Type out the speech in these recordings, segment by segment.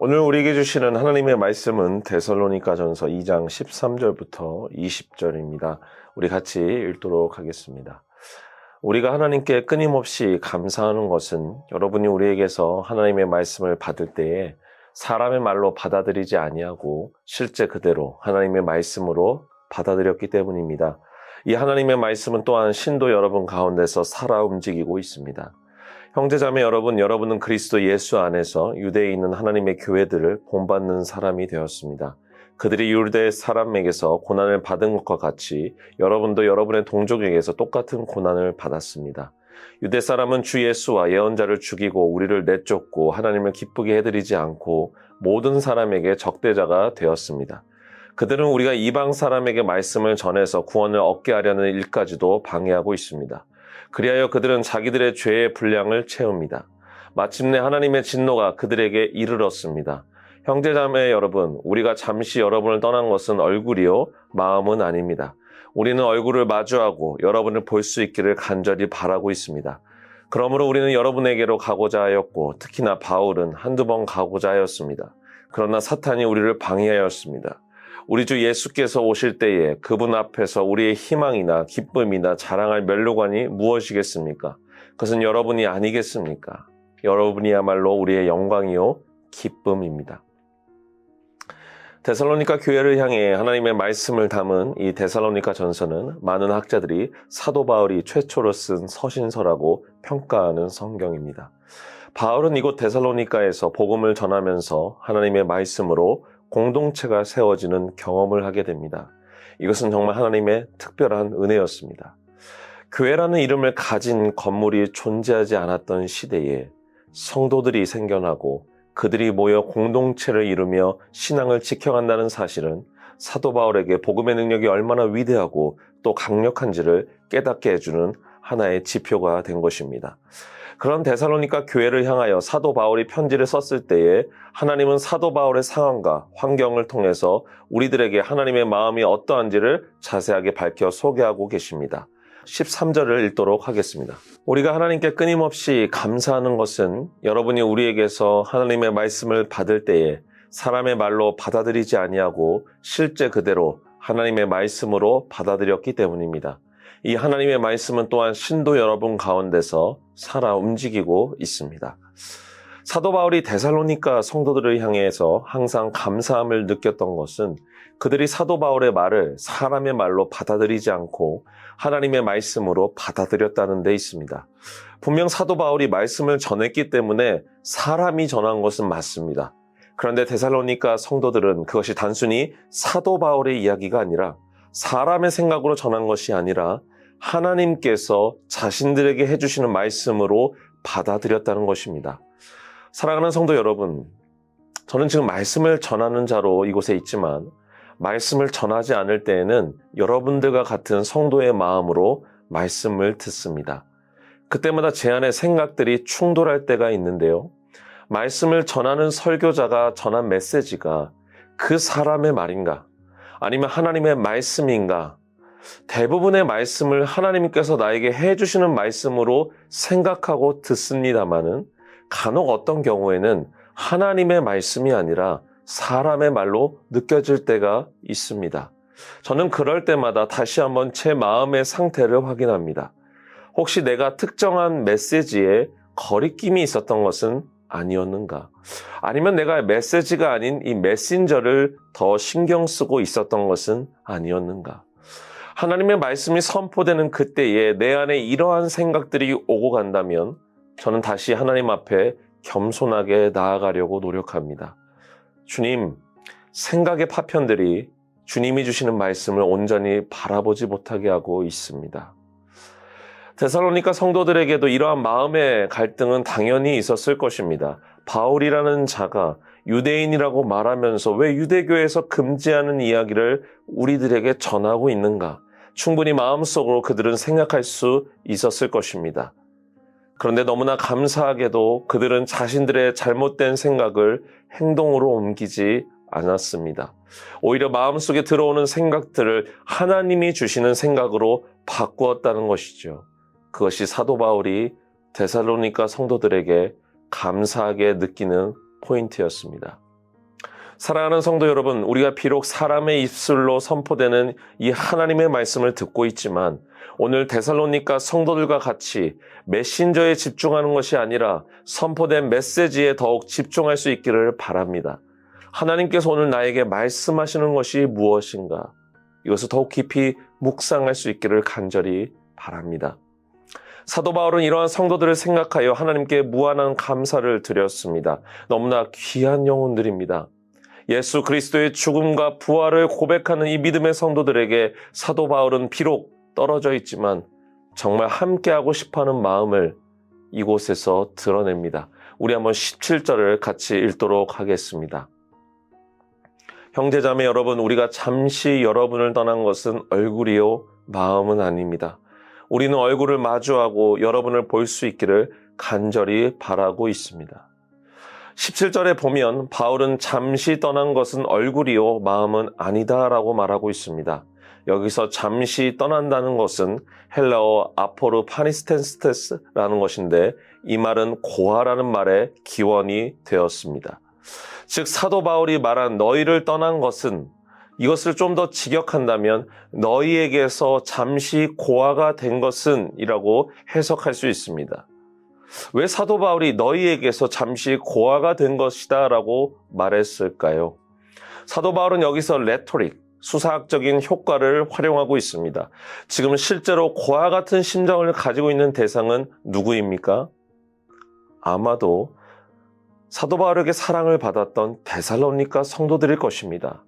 오늘 우리에게 주시는 하나님의 말씀은 데살로니가 전서 2장 13절부터 20절입니다. 우리 같이 읽도록 하겠습니다. 우리가 하나님께 끊임없이 감사하는 것은 여러분이 우리에게서 하나님의 말씀을 받을 때에 사람의 말로 받아들이지 아니하고 실제 그대로 하나님의 말씀으로 받아들였기 때문입니다. 이 하나님의 말씀은 또한 신도 여러분 가운데서 살아 움직이고 있습니다. 형제자매 여러분, 여러분은 그리스도 예수 안에서 유대에 있는 하나님의 교회들을 본받는 사람이 되었습니다. 그들이 유대 사람에게서 고난을 받은 것과 같이 여러분도 여러분의 동족에게서 똑같은 고난을 받았습니다. 유대 사람은 주 예수와 예언자를 죽이고 우리를 내쫓고 하나님을 기쁘게 해드리지 않고 모든 사람에게 적대자가 되었습니다. 그들은 우리가 이방 사람에게 말씀을 전해서 구원을 얻게 하려는 일까지도 방해하고 있습니다. 그리하여 그들은 자기들의 죄의 분량을 채웁니다. 마침내 하나님의 진노가 그들에게 이르렀습니다. 형제자매 여러분, 우리가 잠시 여러분을 떠난 것은 얼굴이요, 마음은 아닙니다. 우리는 얼굴을 마주하고 여러분을 볼 수 있기를 간절히 바라고 있습니다. 그러므로 우리는 여러분에게로 가고자 하였고, 특히나 바울은 한두 번 가고자 하였습니다. 그러나 사탄이 우리를 방해하였습니다. 우리 주 예수께서 오실 때에 그분 앞에서 우리의 희망이나 기쁨이나 자랑할 멸류관이 무엇이겠습니까? 그것은 여러분이 아니겠습니까? 여러분이야말로 우리의 영광이요 기쁨입니다. 데살로니가 교회를 향해 하나님의 말씀을 담은 이 데살로니가 전서는 많은 학자들이 사도 바울이 최초로 쓴 서신서라고 평가하는 성경입니다. 바울은 이곳 데살로니가에서 복음을 전하면서 하나님의 말씀으로 공동체가 세워지는 경험을 하게 됩니다. 이것은 정말 하나님의 특별한 은혜였습니다. 교회라는 이름을 가진 건물이 존재하지 않았던 시대에 성도들이 생겨나고 그들이 모여 공동체를 이루며 신앙을 지켜간다는 사실은 사도 바울에게 복음의 능력이 얼마나 위대하고 또 강력한지를 깨닫게 해주는 하나의 지표가 된 것입니다. 그런 데살로니가 교회를 향하여 사도 바울이 편지를 썼을 때에 하나님은 사도 바울의 상황과 환경을 통해서 우리들에게 하나님의 마음이 어떠한지를 자세하게 밝혀 소개하고 계십니다. 13절을 읽도록 하겠습니다. 우리가 하나님께 끊임없이 감사하는 것은 여러분이 우리에게서 하나님의 말씀을 받을 때에 사람의 말로 받아들이지 아니하고 실제 그대로 하나님의 말씀으로 받아들였기 때문입니다. 이 하나님의 말씀은 또한 신도 여러분 가운데서 살아 움직이고 있습니다. 사도 바울이 데살로니가 성도들을 향해서 항상 감사함을 느꼈던 것은 그들이 사도 바울의 말을 사람의 말로 받아들이지 않고 하나님의 말씀으로 받아들였다는 데 있습니다. 분명 사도 바울이 말씀을 전했기 때문에 사람이 전한 것은 맞습니다. 그런데 데살로니가 성도들은 그것이 단순히 사도 바울의 이야기가 아니라 사람의 생각으로 전한 것이 아니라 하나님께서 자신들에게 해주시는 말씀으로 받아들였다는 것입니다. 사랑하는 성도 여러분, 저는 지금 말씀을 전하는 자로 이곳에 있지만 말씀을 전하지 않을 때에는 여러분들과 같은 성도의 마음으로 말씀을 듣습니다. 그때마다 제 안에 생각들이 충돌할 때가 있는데요. 말씀을 전하는 설교자가 전한 메시지가 그 사람의 말인가? 아니면 하나님의 말씀인가? 대부분의 말씀을 하나님께서 나에게 해주시는 말씀으로 생각하고 듣습니다만은 간혹 어떤 경우에는 하나님의 말씀이 아니라 사람의 말로 느껴질 때가 있습니다. 저는 그럴 때마다 다시 한번 제 마음의 상태를 확인합니다. 혹시 내가 특정한 메시지에 거리낌이 있었던 것은 아니었는가? 아니면 내가 메시지가 아닌 이 메신저를 더 신경 쓰고 있었던 것은 아니었는가? 하나님의 말씀이 선포되는 그때에 내 안에 이러한 생각들이 오고 간다면 저는 다시 하나님 앞에 겸손하게 나아가려고 노력합니다. 주님, 생각의 파편들이 주님이 주시는 말씀을 온전히 바라보지 못하게 하고 있습니다. 데살로니가 성도들에게도 이러한 마음의 갈등은 당연히 있었을 것입니다. 바울이라는 자가 유대인이라고 말하면서 왜 유대교에서 금지하는 이야기를 우리들에게 전하고 있는가? 충분히 마음속으로 그들은 생각할 수 있었을 것입니다. 그런데 너무나 감사하게도 그들은 자신들의 잘못된 생각을 행동으로 옮기지 않았습니다. 오히려 마음속에 들어오는 생각들을 하나님이 주시는 생각으로 바꾸었다는 것이죠. 그것이 사도 바울이 데살로니가 성도들에게 감사하게 느끼는 포인트였습니다. 사랑하는 성도 여러분, 우리가 비록 사람의 입술로 선포되는 이 하나님의 말씀을 듣고 있지만 오늘 데살로니가 성도들과 같이 메신저에 집중하는 것이 아니라 선포된 메시지에 더욱 집중할 수 있기를 바랍니다. 하나님께서 오늘 나에게 말씀하시는 것이 무엇인가? 이것을 더욱 깊이 묵상할 수 있기를 간절히 바랍니다. 사도 바울은 이러한 성도들을 생각하여 하나님께 무한한 감사를 드렸습니다. 너무나 귀한 영혼들입니다. 예수 그리스도의 죽음과 부활을 고백하는 이 믿음의 성도들에게 사도 바울은 비록 떨어져 있지만 정말 함께하고 싶어 하는 마음을 이곳에서 드러냅니다. 우리 한번 17절을 같이 읽도록 하겠습니다. 형제자매 여러분, 우리가 잠시 여러분을 떠난 것은 얼굴이요, 마음은 아닙니다. 우리는 얼굴을 마주하고 여러분을 볼 수 있기를 간절히 바라고 있습니다. 17절에 보면 바울은 잠시 떠난 것은 얼굴이요, 마음은 아니다라고 말하고 있습니다. 여기서 잠시 떠난다는 것은 헬라어 아포르 파니스텐스테스라는 것인데 이 말은 고아라는 말의 기원이 되었습니다. 즉 사도 바울이 말한 너희를 떠난 것은 이것을 좀 더 직역한다면 너희에게서 잠시 고아가 된 것은 이라고 해석할 수 있습니다. 왜 사도 바울이 너희에게서 잠시 고아가 된 것이다 라고 말했을까요? 사도 바울은 여기서 레토릭, 수사학적인 효과를 활용하고 있습니다. 지금 실제로 고아 같은 심정을 가지고 있는 대상은 누구입니까? 아마도 사도 바울에게 사랑을 받았던 데살로니가 성도들일 것입니다.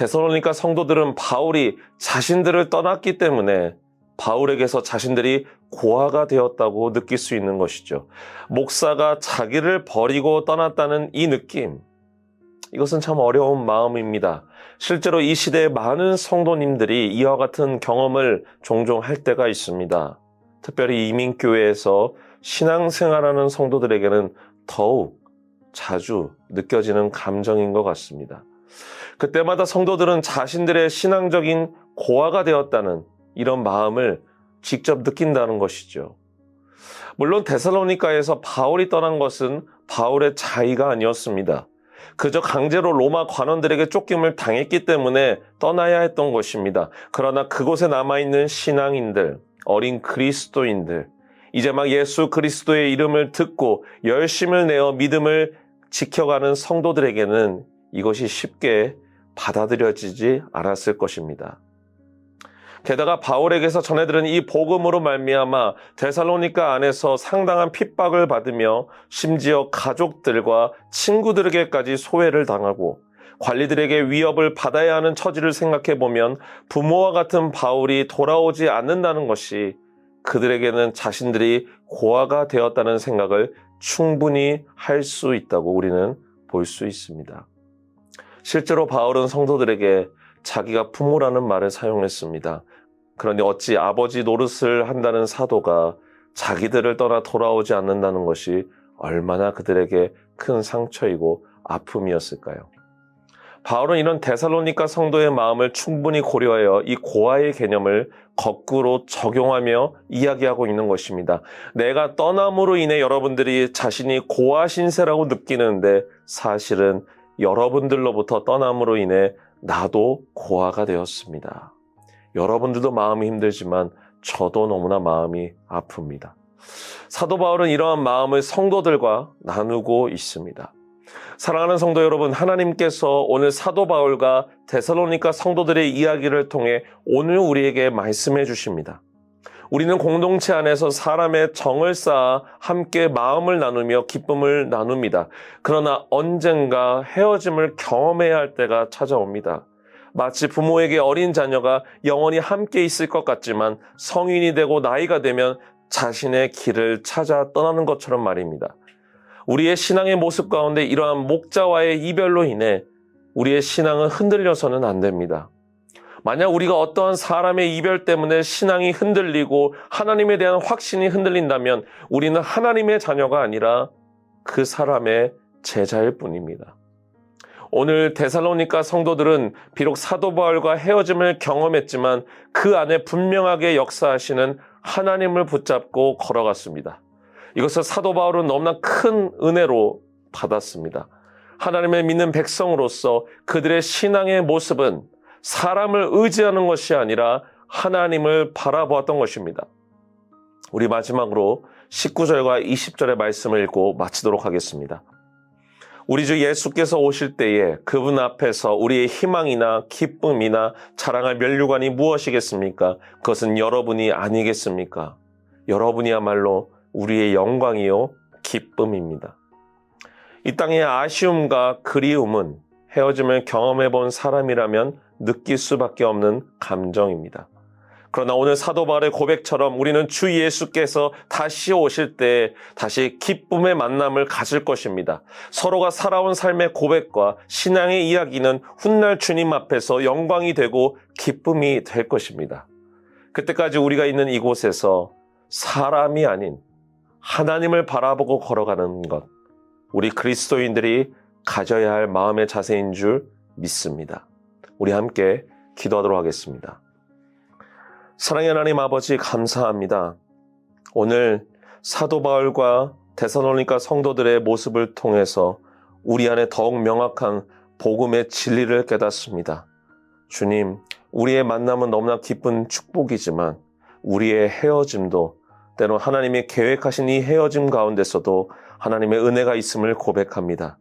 데살로니가 성도들은 바울이 자신들을 떠났기 때문에 바울에게서 자신들이 고아가 되었다고 느낄 수 있는 것이죠. 목사가 자기를 버리고 떠났다는 이 느낌. 이것은 참 어려운 마음입니다. 실제로 이 시대에 많은 성도님들이 이와 같은 경험을 종종 할 때가 있습니다. 특별히 이민교회에서 신앙생활하는 성도들에게는 더욱 자주 느껴지는 감정인 것 같습니다. 그때마다 성도들은 자신들의 신앙적인 고아가 되었다는 이런 마음을 직접 느낀다는 것이죠. 물론 데살로니카에서 바울이 떠난 것은 바울의 자의가 아니었습니다. 그저 강제로 로마 관원들에게 쫓김을 당했기 때문에 떠나야 했던 것입니다. 그러나 그곳에 남아있는 신앙인들, 어린 그리스도인들, 이제 막 예수 그리스도의 이름을 듣고 열심을 내어 믿음을 지켜가는 성도들에게는 이것이 쉽게 받아들여지지 않았을 것입니다. 게다가 바울에게서 전해들은 이 복음으로 말미암아 데살로니가 안에서 상당한 핍박을 받으며 심지어 가족들과 친구들에게까지 소외를 당하고 관리들에게 위협을 받아야 하는 처지를 생각해 보면 부모와 같은 바울이 돌아오지 않는다는 것이 그들에게는 자신들이 고아가 되었다는 생각을 충분히 할 수 있다고 우리는 볼 수 있습니다. 실제로 바울은 성도들에게 자기가 부모라는 말을 사용했습니다. 그러니 어찌 아버지 노릇을 한다는 사도가 자기들을 떠나 돌아오지 않는다는 것이 얼마나 그들에게 큰 상처이고 아픔이었을까요? 바울은 이런 데살로니가 성도의 마음을 충분히 고려하여 이 고아의 개념을 거꾸로 적용하며 이야기하고 있는 것입니다. 내가 떠남으로 인해 여러분들이 자신이 고아 신세라고 느끼는데 사실은 여러분들로부터 떠남으로 인해 나도 고아가 되었습니다. 여러분들도 마음이 힘들지만 저도 너무나 마음이 아픕니다. 사도 바울은 이러한 마음을 성도들과 나누고 있습니다. 사랑하는 성도 여러분, 하나님께서 오늘 사도 바울과 데살로니가 성도들의 이야기를 통해 오늘 우리에게 말씀해 주십니다. 우리는 공동체 안에서 사람의 정을 쌓아 함께 마음을 나누며 기쁨을 나눕니다. 그러나 언젠가 헤어짐을 경험해야 할 때가 찾아옵니다. 마치 부모에게 어린 자녀가 영원히 함께 있을 것 같지만 성인이 되고 나이가 되면 자신의 길을 찾아 떠나는 것처럼 말입니다. 우리의 신앙의 모습 가운데 이러한 목자와의 이별로 인해 우리의 신앙은 흔들려서는 안 됩니다. 만약 우리가 어떠한 사람의 이별 때문에 신앙이 흔들리고 하나님에 대한 확신이 흔들린다면 우리는 하나님의 자녀가 아니라 그 사람의 제자일 뿐입니다. 오늘 데살로니가 성도들은 비록 사도 바울과 헤어짐을 경험했지만 그 안에 분명하게 역사하시는 하나님을 붙잡고 걸어갔습니다. 이것을 사도 바울은 너무나 큰 은혜로 받았습니다. 하나님을 믿는 백성으로서 그들의 신앙의 모습은 사람을 의지하는 것이 아니라 하나님을 바라보았던 것입니다. 우리 마지막으로 19절과 20절의 말씀을 읽고 마치도록 하겠습니다. 우리 주 예수께서 오실 때에 그분 앞에서 우리의 희망이나 기쁨이나 자랑할 면류관이 무엇이겠습니까? 그것은 여러분이 아니겠습니까? 여러분이야말로 우리의 영광이요 기쁨입니다. 이 땅의 아쉬움과 그리움은 헤어짐을 경험해 본 사람이라면 느낄 수밖에 없는 감정입니다. 그러나 오늘 사도 바울의 고백처럼 우리는 주 예수께서 다시 오실 때 다시 기쁨의 만남을 가질 것입니다. 서로가 살아온 삶의 고백과 신앙의 이야기는 훗날 주님 앞에서 영광이 되고 기쁨이 될 것입니다. 그때까지 우리가 있는 이곳에서 사람이 아닌 하나님을 바라보고 걸어가는 것, 우리 그리스도인들이 가져야 할 마음의 자세인 줄 믿습니다. 우리 함께 기도하도록 하겠습니다. 사랑의 하나님 아버지 감사합니다. 오늘 사도 바울과 데살로니가 성도들의 모습을 통해서 우리 안에 더욱 명확한 복음의 진리를 깨닫습니다. 주님, 우리의 만남은 너무나 기쁜 축복이지만 우리의 헤어짐도 때로 하나님이 계획하신 이 헤어짐 가운데서도 하나님의 은혜가 있음을 고백합니다.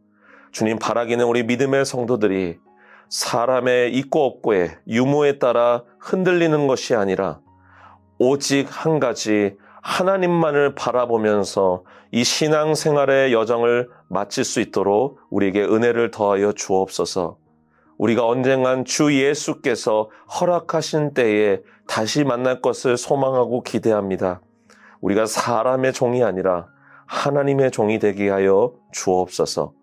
주님 바라기는 우리 믿음의 성도들이 사람의 있고 없고의 유무에 따라 흔들리는 것이 아니라 오직 한 가지 하나님만을 바라보면서 이 신앙 생활의 여정을 마칠 수 있도록 우리에게 은혜를 더하여 주옵소서. 우리가 언젠간 주 예수께서 허락하신 때에 다시 만날 것을 소망하고 기대합니다. 우리가 사람의 종이 아니라 하나님의 종이 되게 하여 주옵소서.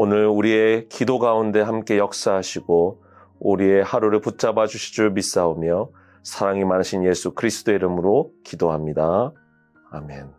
오늘 우리의 기도 가운데 함께 역사하시고 우리의 하루를 붙잡아 주실 줄 믿사오며 사랑이 많으신 예수 그리스도의 이름으로 기도합니다. 아멘.